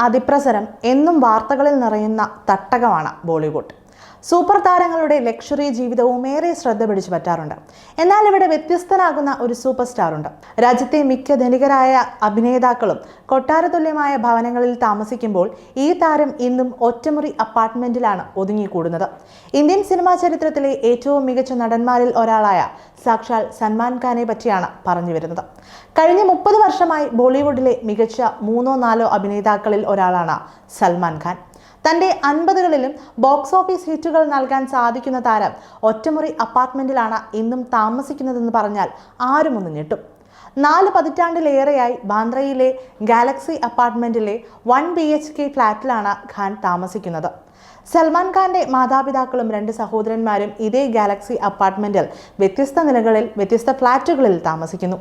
അതിപ്രസരം എന്നും വാർത്തകളിൽ നിറയുന്ന തട്ടകമാണ് ബോളിവുഡ്. സൂപ്പർ താരങ്ങളുടെ ലക്ഷറി ജീവിതവും ഏറെ ശ്രദ്ധ പിടിച്ചു പറ്റാറുണ്ട്. എന്നാൽ ഇവിടെ വ്യത്യസ്തനാകുന്ന ഒരു സൂപ്പർ സ്റ്റാർ ഉണ്ട് രാജ്യത്തെ മിക്ക ധനികരായ അഭിനേതാക്കളും കൊട്ടാരതുല്യമായ ഭവനങ്ങളിൽ താമസിക്കുമ്പോൾ ഈ താരം ഇന്നും ഒറ്റമുറി അപ്പാർട്ട്മെന്റിലാണ് ഒതുങ്ങിക്കൂടുന്നത്. ഇന്ത്യൻ സിനിമാ ചരിത്രത്തിലെ ഏറ്റവും മികച്ച നടന്മാരിൽ ഒരാളായ സാക്ഷാൽ സൽമാൻ ഖാനെ പറ്റിയാണ് പറഞ്ഞു വരുന്നത്. കഴിഞ്ഞ മുപ്പത് വർഷമായി ബോളിവുഡിലെ മികച്ച മൂന്നോ നാലോ അഭിനേതാക്കളിൽ ഒരാളാണ് സൽമാൻ ഖാൻ. തന്റെ അൻപതുകളിലും ബോക്സ് ഓഫീസ് ഹിറ്റുകൾ നൽകാൻ സാധിക്കുന്ന താരം ഒറ്റമുറി അപ്പാർട്ട്മെന്റിലാണ് ഇന്നും താമസിക്കുന്നതെന്ന് പറഞ്ഞാൽ ആരും ഒന്ന് ഞെട്ടും. നാല് പതിറ്റാണ്ടിലേറെയായി ബാന്ദ്രയിലെ ഗാലക്സി അപ്പാർട്ട്മെന്റിലെ വൺ ബി എച്ച് കെ ഫ്ലാറ്റിലാണ് ഖാൻ താമസിക്കുന്നത്. സൽമാൻ ഖാന്റെ മാതാപിതാക്കളും രണ്ട് സഹോദരന്മാരും ഇതേ ഗാലക്സി അപ്പാർട്ട്മെന്റിൽ വ്യത്യസ്ത നിലകളിൽ വ്യത്യസ്ത ഫ്ളാറ്റുകളിൽ താമസിക്കുന്നു.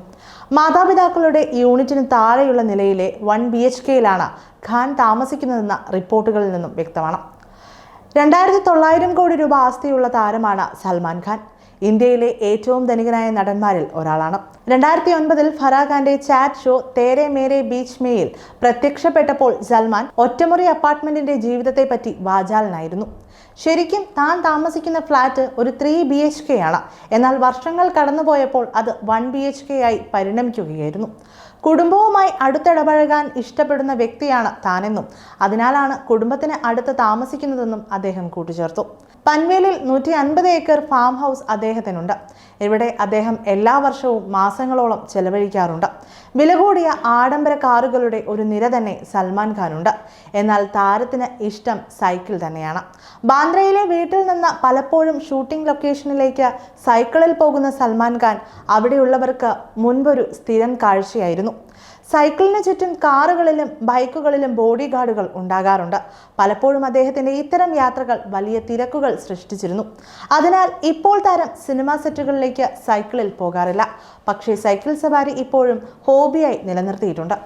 മാതാപിതാക്കളുടെ യൂണിറ്റിന് താഴെയുള്ള നിലയിലെ വൺ ബി എച്ച് കെയിലാണ് ഖാൻ താമസിക്കുന്നതെന്ന റിപ്പോർട്ടുകളിൽ നിന്നും വ്യക്തമാണ്. രണ്ടായിരത്തി തൊള്ളായിരം കോടി രൂപ ആസ്തിയുള്ള താരമാണ് സൽമാൻ ഖാൻ. ഇന്ത്യയിലെ ഏറ്റവും ധനികനായ നടന്മാരിൽ ഒരാളാണ്. രണ്ടായിരത്തി ഒൻപതിൽ ഫറാ ഖാന്റെ ചാറ്റ് ഷോ തേരെ മേരെ ബീച്ച് മേയിൽ പ്രത്യക്ഷപ്പെട്ടപ്പോൾ സൽമാൻ ഒറ്റമുറി അപ്പാർട്ട്മെന്റിന്റെ ജീവിതത്തെപ്പറ്റി വാചാലനായിരുന്നു. ശരിക്കും താൻ താമസിക്കുന്ന ഫ്ലാറ്റ് ഒരു ത്രീ ബി എച്ച് കെ ആണ്. എന്നാൽ വർഷങ്ങൾ കടന്നുപോയപ്പോൾ അത് വൺ ബി എച്ച് കെ ആയി പരിണമിക്കുകയായിരുന്നു. കുടുംബവുമായി അടുത്തിടപഴകാൻ ഇഷ്ടപ്പെടുന്ന വ്യക്തിയാണ് താനെന്നും അതിനാലാണ് കുടുംബത്തിന് അടുത്ത് താമസിക്കുന്നതെന്നും അദ്ദേഹം കൂട്ടിച്ചേർത്തു. പൻവേലിൽ നൂറ്റി അൻപത് ഏക്കർ ഫാം ഹൗസ് അദ്ദേഹത്തിനുണ്ട്. ഇവിടെ അദ്ദേഹം എല്ലാ വർഷവും മാസങ്ങളോളം ചെലവഴിക്കാറുണ്ട്. വില കൂടിയ ആഡംബര കാറുകളുടെ ഒരു നിര തന്നെ സൽമാൻ ഖാനുണ്ട്. എന്നാൽ താരത്തിന് ഇഷ്ടം സൈക്കിൾ തന്നെയാണ്. ബാന്ദ്രയിലെ വീട്ടിൽ നിന്ന് പലപ്പോഴും ഷൂട്ടിംഗ് ലൊക്കേഷനിലേക്ക് സൈക്കിളിൽ പോകുന്ന സൽമാൻ ഖാൻ അവിടെയുള്ളവർക്ക് മുൻപൊരു സ്ഥിരം കാഴ്ചയായിരുന്നു. സൈക്കിളിന് ചുറ്റും കാറുകളിലും ബൈക്കുകളിലും ബോഡി ഗാർഡുകൾ ഉണ്ടാകാറുണ്ട്. പലപ്പോഴും അദ്ദേഹത്തിന്റെ ഇത്തരം യാത്രകൾ വലിയ തിരക്കുകൾ സൃഷ്ടിച്ചിരുന്നു. അതിനാൽ ഇപ്പോൾ താരം സിനിമാ സെറ്റുകളിലേക്ക് സൈക്കിളിൽ പോകാറില്ല. പക്ഷേ സൈക്കിൾ സവാരി ഇപ്പോഴും ഹോബിയായി നിലനിർത്തിയിട്ടുണ്ട്.